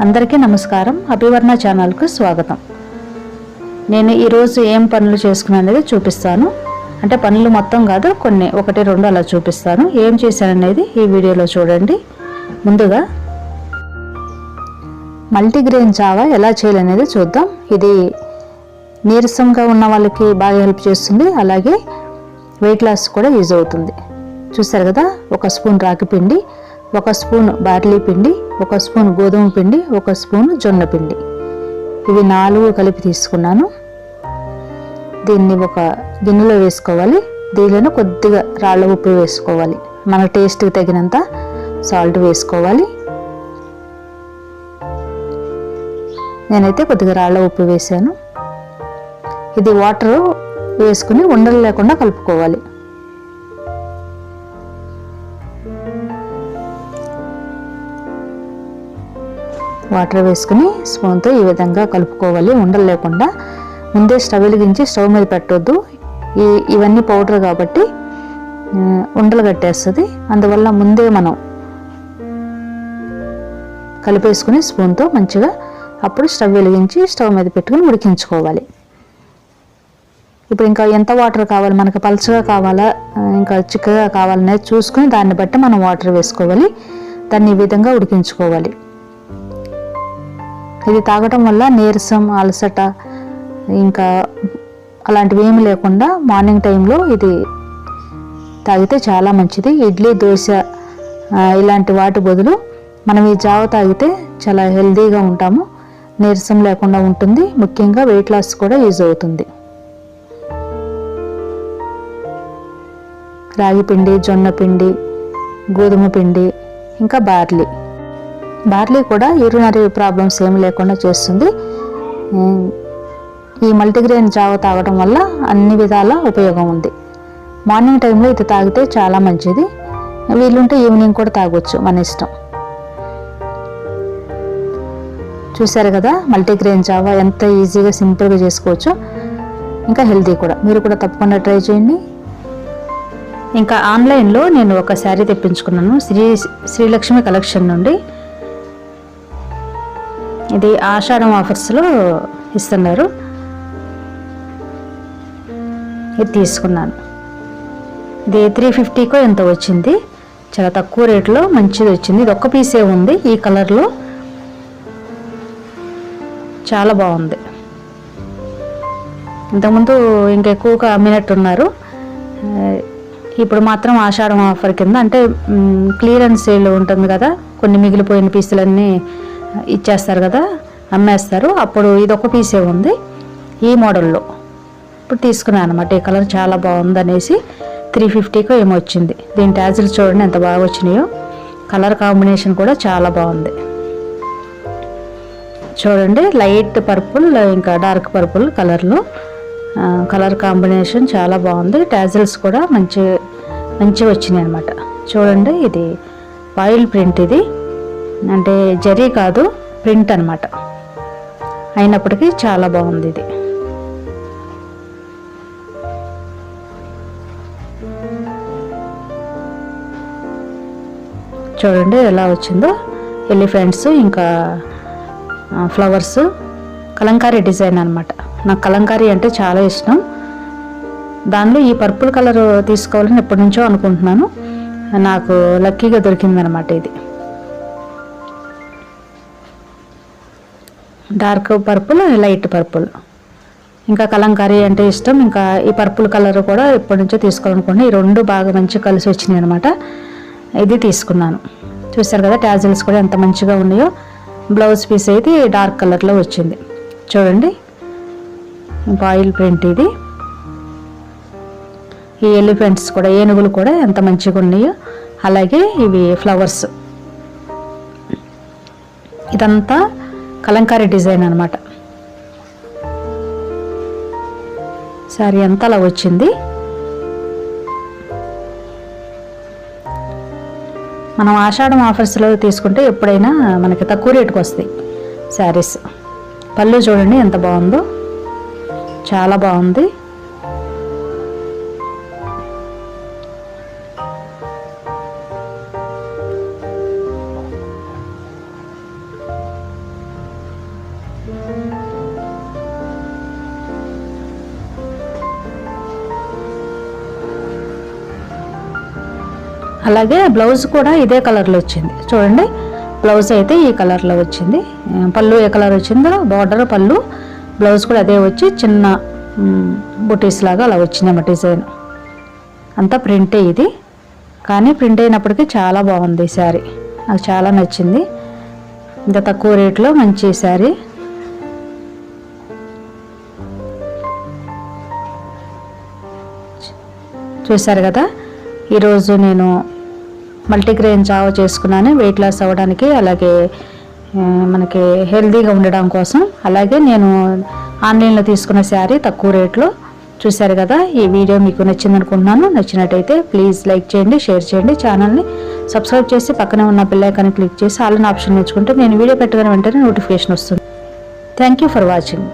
అందరికీ నమస్కారం. అభివర్ణ ఛానల్కు స్వాగతం. నేను ఈరోజు ఏం పనులు చేసుకున్నాను చూపిస్తాను. అంటే పనులు మొత్తం కాదు కొన్ని ఒకటి రెండు అలా చూపిస్తాను. ఏం చేశాననేది ఈ వీడియోలో చూడండి. ముందుగా మల్టీగ్రెయిన్ జావా ఎలా చేయాలనేది చూద్దాం. ఇది నీరసంగా ఉన్న వాళ్ళకి బాగా హెల్ప్ చేస్తుంది. అలాగే వెయిట్ లాస్ కూడా యూజ్ అవుతుంది. చూసారు కదా ఒక స్పూన్ రాగి పిండి. ఒక స్పూన్ బార్లీ పిండి ఒక స్పూన్ గోధుమ పిండి ఒక స్పూన్ జొన్న పిండి. ఇవి నాలుగు కలిపి తీసుకున్నాను. దీన్ని ఒక గిన్నెలో వేసుకోవాలి. దీనిలో కొద్దిగా రాళ్ళ ఉప్పు వేసుకోవాలి. మన టేస్ట్కి తగినంత సాల్ట్ వేసుకోవాలి. నేనైతే కొద్దిగా రాళ్ళ ఉప్పు వేసాను. ఇది వాటర్ వేసుకుని ఉండలు లేకుండా కలుపుకోవాలి. వాటర్ వేసుకుని స్పూన్తో ఈ విధంగా కలుపుకోవాలి. ఉండలు లేకుండా. ముందే స్టవ్ వెలిగించి స్టవ్ మీద పెట్టొద్దు. ఈ ఇవన్నీ పౌడర్ కాబట్టి ఉండలు కట్టేస్తుంది. అందువల్ల ముందే మనం కలిపేసుకుని స్పూన్తో మంచిగా అప్పుడు స్టవ్ వెలిగించి స్టవ్ మీద పెట్టుకుని ఉడికించుకోవాలి. ఇప్పుడు ఇంకా ఎంత వాటర్ కావాలి? మనకు పలుచగా కావాలా? ఇంకా చిక్కగా కావాలనేది చూసుకుని దాన్ని బట్టి మనం వాటర్ వేసుకోవాలి. దాన్ని ఈ విధంగా ఉడికించుకోవాలి. ఇది తాగటం వల్ల నీరసం అలసట ఇంకా అలాంటివి ఏమి లేకుండా మార్నింగ్ టైంలో ఇది తాగితే చాలా మంచిది. ఇడ్లీ దోశ ఇలాంటి వాటి బదులు మనం ఈ జావ తాగితే చాలా హెల్తీగా ఉంటాము. నీరసం లేకుండా ఉంటుంది. ముఖ్యంగా వెయిట్ లాస్ కూడా యూజ్ అవుతుంది. రాగి పిండి జొన్న పిండి గోధుమ పిండి ఇంకా బార్లీ. బార్లీ కూడా యూరినరీ ప్రాబ్లమ్స్ ఏమి లేకుండా చేస్తుంది. ఈ మల్టీగ్రెయిన్ జావ తాగడం వల్ల అన్ని విధాల ఉపయోగం ఉంది. మార్నింగ్ టైంలో ఇది తాగితే చాలా మంచిది. వీలుంటే ఈవినింగ్ కూడా తాగొచ్చు మన ఇష్టం. చూసారు కదా మల్టీగ్రెయిన్ జావా ఎంత ఈజీగా సింపుల్గా చేసుకోవచ్చు. ఇంకా హెల్తీ కూడా. మీరు కూడా తప్పకుండా ట్రై చేయండి. ఇంకా ఆన్లైన్లో నేను ఒక శారీ తెప్పించుకున్నాను. శ్రీ శ్రీలక్ష్మి కలెక్షన్ నుండి. ఇది ఆషాఢం ఆఫర్స్లో ఇస్తున్నారు. ఇది తీసుకున్నాను. ఇది త్రీ ఫిఫ్టీకో ఎంత వచ్చింది. చాలా తక్కువ రేట్లో మంచిది వచ్చింది. ఇది ఒక్క పీసే ఉంది ఈ కలర్లో. చాలా బాగుంది. ఇంతకుముందు ఇంకా ఎక్కువగా అమ్మినట్టున్నారు. ఇప్పుడు మాత్రం ఆషాఢం ఆఫర్ కింద అంటే క్లియరెన్స్ సేల్ ఉంటుంది కదా కొన్ని మిగిలిపోయిన పీసులన్నీ ఇచ్చేస్తారు కదా అమ్మేస్తారు. అప్పుడు ఇది ఒక పీసే ఉంది ఈ మోడల్లో. ఇప్పుడు తీసుకున్నాను అనమాట ఈ కలర్ చాలా బాగుందనేసి త్రీ ఫిఫ్టీకి ఏమో వచ్చింది. దీని ట్యాజిల్ చూడండి ఎంత బాగా వచ్చినాయో. కలర్ కాంబినేషన్ కూడా చాలా బాగుంది. చూడండి లైట్ పర్పుల్ ఇంకా డార్క్ పర్పుల్ కలర్లో. కలర్ కాంబినేషన్ చాలా బాగుంది. ట్యాజిల్స్ కూడా మంచి మంచి వచ్చినాయి అనమాట చూడండి ఇది ఆయిల్ ప్రింట్ ఇది. అంటే జరీ కాదు ప్రింట్ అనమాట అయినప్పటికీ చాలా బాగుంది ఇది. చూడండి ఎలా వచ్చిందో. ఎలిఫెంట్స్ ఇంకా ఫ్లవర్స్ కలంకారీ డిజైన్ అనమాట నాకు కలంకారీ అంటే చాలా ఇష్టం. దానిలో ఈ పర్పుల్ కలర్ తీసుకోవాలని ఎప్పటి నుంచో అనుకుంటున్నాను. నాకు లక్కీగా దొరికిందనమాట ఇది. Dark purple light purple. ఇంకా కలంకారీ అంటే ఇష్టం. ఇంకా ఈ పర్పుల్ కలర్ కూడా ఎప్పటి నుంచో తీసుకోవాలనుకుంటున్నాను ఈ రెండు బాగా మంచిగా కలిసి వచ్చినాయి అనమాట ఇది తీసుకున్నాను. చూసారు కదా ట్యాజిల్స్ కూడా ఎంత మంచిగా ఉన్నాయో. బ్లౌజ్ పీస్ అయితే డార్క్ కలర్లో వచ్చింది. చూడండి. ఇంకా ఆయిల్ ప్రింట్ ఇది. ఈ ఎలిఫెంట్స్ కూడా ఏనుగులు కూడా ఎంత మంచిగా ఉన్నాయో. అలాగే ఇవి ఫ్లవర్స్. ఇదంతా కలంకారీ డిజైన్ అనమాట సారీ అంతా అలా వచ్చింది. మనం ఆషాఢం ఆఫర్స్లో తీసుకుంటే ఎప్పుడైనా మనకి తక్కువ రేటుకు వస్తాయి శారీస్. పళ్ళు చూడండి ఎంత బాగుందో. చాలా బాగుంది. అలాగే బ్లౌజ్ కూడా ఇదే కలర్లో వచ్చింది. చూడండి బ్లౌజ్ అయితే ఈ కలర్లో వచ్చింది. పళ్ళు ఏ కలర్ వచ్చిందో బార్డర్ పళ్ళు బ్లౌజ్ కూడా అదే వచ్చి చిన్న బుటీస్ లాగా అలా వచ్చిందన్నమాట డిజైన్. అంతా ప్రింటే ఇది. కానీ ప్రింట్ అయినప్పటికీ చాలా బాగుంది ఈ శారీ. నాకు చాలా నచ్చింది. ఇంత తక్కువ రేట్లో మంచి శారీ. చూశారు కదా? ఈరోజు నేను మల్టీగ్రెయిన్ జావ చేసుకున్నాను. వెయిట్ లాస్ అవ్వడానికి అలాగే మనకి హెల్తీగా ఉండడం కోసం. అలాగే నేను ఆన్లైన్లో తీసుకున్న శారీ తక్కువ రేట్లో చూశారు కదా? ఈ వీడియో మీకు నచ్చింది అనుకుంటున్నాను నచ్చినట్టయితే ప్లీజ్ లైక్ చేయండి షేర్ చేయండి. ఛానల్ని సబ్స్క్రైబ్ చేసి పక్కనే ఉన్న పిల్లైకాన్ని క్లిక్ చేసి ఆల్ ఆప్షన్ నేర్చుకుంటే నేను వీడియో పెట్టగానే వెంటనే నోటిఫికేషన్ వస్తుంది. Thank you for watching.